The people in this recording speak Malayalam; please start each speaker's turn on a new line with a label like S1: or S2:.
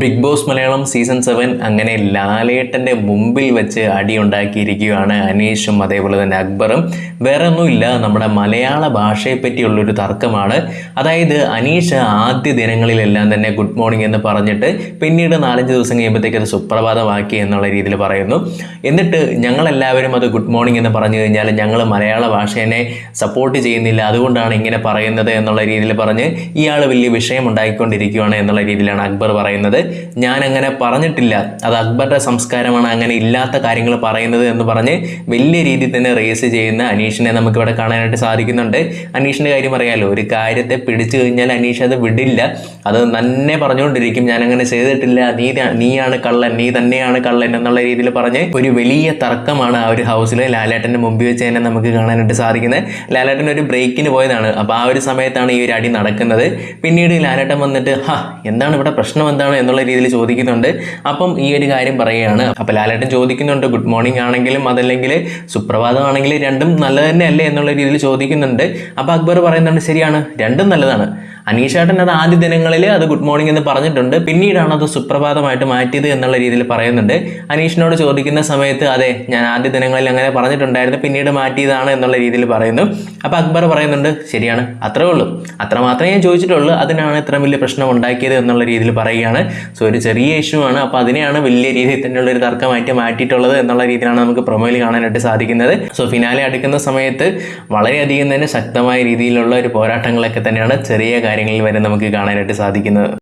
S1: Big boss Malayalam season seven അങ്ങനെ ലാലേട്ടന്റെ മുമ്പിൽ വെച്ച് അടി ഉണ്ടാക്കിയിരിക്കുകയാണ് അനീഷും അതേപോലെ തന്നെ അക്ബറും. വേറെ ഒന്നുമില്ല നമ്മുടെ മലയാള ഭാഷയെ പറ്റിയുള്ളൊരു തർക്കമാണ്. അതായത് അനീഷ് ആദ്യ ദിനങ്ങളിലെല്ലാം തന്നെ ഗുഡ് മോർണിംഗ് എന്ന് പറഞ്ഞിട്ട് പിന്നീട് നാലഞ്ച് ദിവസം കഴിയുമ്പോഴത്തേക്ക് അത് സുപ്രഭാതമാക്കി എന്നുള്ള രീതിയിൽ പറയുന്നു. എന്നിട്ട് ഞങ്ങളെല്ലാവരും അത് ഗുഡ് മോർണിംഗ് എന്ന് പറഞ്ഞു കഴിഞ്ഞാൽ ഞങ്ങൾ മലയാള ഭാഷേനെ സപ്പോർട്ട് ചെയ്യുന്നില്ല അതുകൊണ്ടാണ് ഇങ്ങനെ പറയുന്നത് എന്നുള്ള രീതിയിൽ പറഞ്ഞ് ഇയാൾ വലിയ വിഷയം ഉണ്ടായിക്കൊണ്ടിരിക്കുകയാണ് എന്നുള്ള രീതിയിലാണ് അക്ബർ പറയുന്നത്. ഞാൻ അങ്ങനെ പറഞ്ഞിട്ടില്ല. അത് അക്ബറുടെ സംസ്കാരമാണ്. അങ്ങനെ ഇല്ലാത്ത കാര്യങ്ങൾ പറയുന്നത് എന്ന് പറഞ്ഞ് വലിയ രീതിയിൽ തന്നെ റേസ് ചെയ്യുന്ന അനീഷിനെ നമുക്കിവിടെ കാണാനായിട്ട് സാധിക്കുന്നുണ്ട്. അനീഷിന്റെ കാര്യം അറിയാലോ ഒരു കാര്യത്തെ പിടിച്ചു കഴിഞ്ഞാൽ അനീഷ് അത് വിടില്ല. അത് തന്നെ പറഞ്ഞുകൊണ്ടിരിക്കും. ഞാൻ അങ്ങനെ ചെയ്തിട്ടില്ല. നീ നീയാണ് കള്ളൻ. നീ തന്നെയാണ് കള്ളൻ എന്നുള്ള രീതിയിൽ പറഞ്ഞ് ഒരു വലിയ തർക്കമാണ് ആ ഒരു ഹൗസിൽ ലാലേട്ടന്റെ മുമ്പിൽ വെച്ച് തന്നെ നമുക്ക് കാണാനായിട്ട് സാധിക്കുന്നത്. ലാലേട്ടൻ ഒരു ബ്രേക്കിന് പോയതാണ്. അപ്പോൾ ആ ഒരു സമയത്താണ് ഈ ഒരു അടി നടക്കുന്നത്. പിന്നീട് ലാലേട്ടൻ വന്നിട്ട് ഹാ എന്താണ് ഇവിടെ പ്രശ്നം? എന്താണ്? എന്നുള്ള രീതിയിൽ ചോദിക്കുന്നുണ്ട്. അപ്പം ഈ ഒരു കാര്യം പറയുകയാണ്. അപ്പോൾ ലാലേട്ടൻ ചോദിക്കുന്നുണ്ട് ഗുഡ് മോർണിംഗ് ആണെങ്കിലും അതല്ലെങ്കിൽ സുപ്രഭാതം ആണെങ്കിലും രണ്ടും നല്ലത് തന്നെയല്ലേ എന്നുള്ള രീതിയിൽ ചോദിക്കുന്നുണ്ട്. അപ്പോൾ അക്ബർ പറയുന്നുണ്ട് ശരിയാണ് രണ്ടും നല്ലതാണ്. അനീഷേട്ടൻ അത് ആദ്യ ദിനങ്ങളിൽ അത് ഗുഡ് മോർണിംഗ് എന്ന് പറഞ്ഞിട്ടുണ്ട്. പിന്നീടാണ് അത് സുപ്രഭാതമായിട്ട് മാറ്റിയത് എന്നുള്ള രീതിയിൽ പറയുന്നുണ്ട്. അനീഷിനോട് ചോദിക്കുന്ന സമയത്ത് അതെ ഞാൻ ആദ്യ ദിനങ്ങളിൽ അങ്ങനെ പറഞ്ഞിട്ടുണ്ടായിരുന്നു പിന്നീട് മാറ്റിയതാണ് എന്നുള്ള രീതിയിൽ പറയുന്നു. അപ്പോൾ അക്ബർ പറയുന്നുണ്ട് ശരിയാണ് അത്രേ ഉള്ളൂ. അത്ര മാത്രമേ ഞാൻ ചോദിച്ചിട്ടുള്ളൂ. അതിനാണ് ഇത്ര വലിയ പ്രശ്നം ഉണ്ടാക്കിയത് എന്നുള്ള രീതിയിൽ പറയുകയാണ്. സോ ഒരു ചെറിയ ഇഷ്യൂ ആണ്. അപ്പോൾ അതിനെയാണ് വലിയ രീതിയിൽ തന്നെയുള്ള ഒരു തർക്കമായിട്ട് മാറ്റിയിട്ടുള്ളത് എന്നുള്ള രീതിയിലാണ് നമുക്ക് പ്രൊമോയിൽ കാണാനായിട്ട് സാധിക്കുന്നത്. സോ ഫിനാലെ അടുക്കുന്ന സമയത്ത് വളരെയധികം തന്നെ ശക്തമായ രീതിയിലുള്ള ഒരു പോരാട്ടങ്ങളൊക്കെ തന്നെയാണ് ചെറിയ കാര്യങ്ങളിൽ വരെ നമുക്ക് കാണാനായിട്ട് സാധിക്കുന്നത്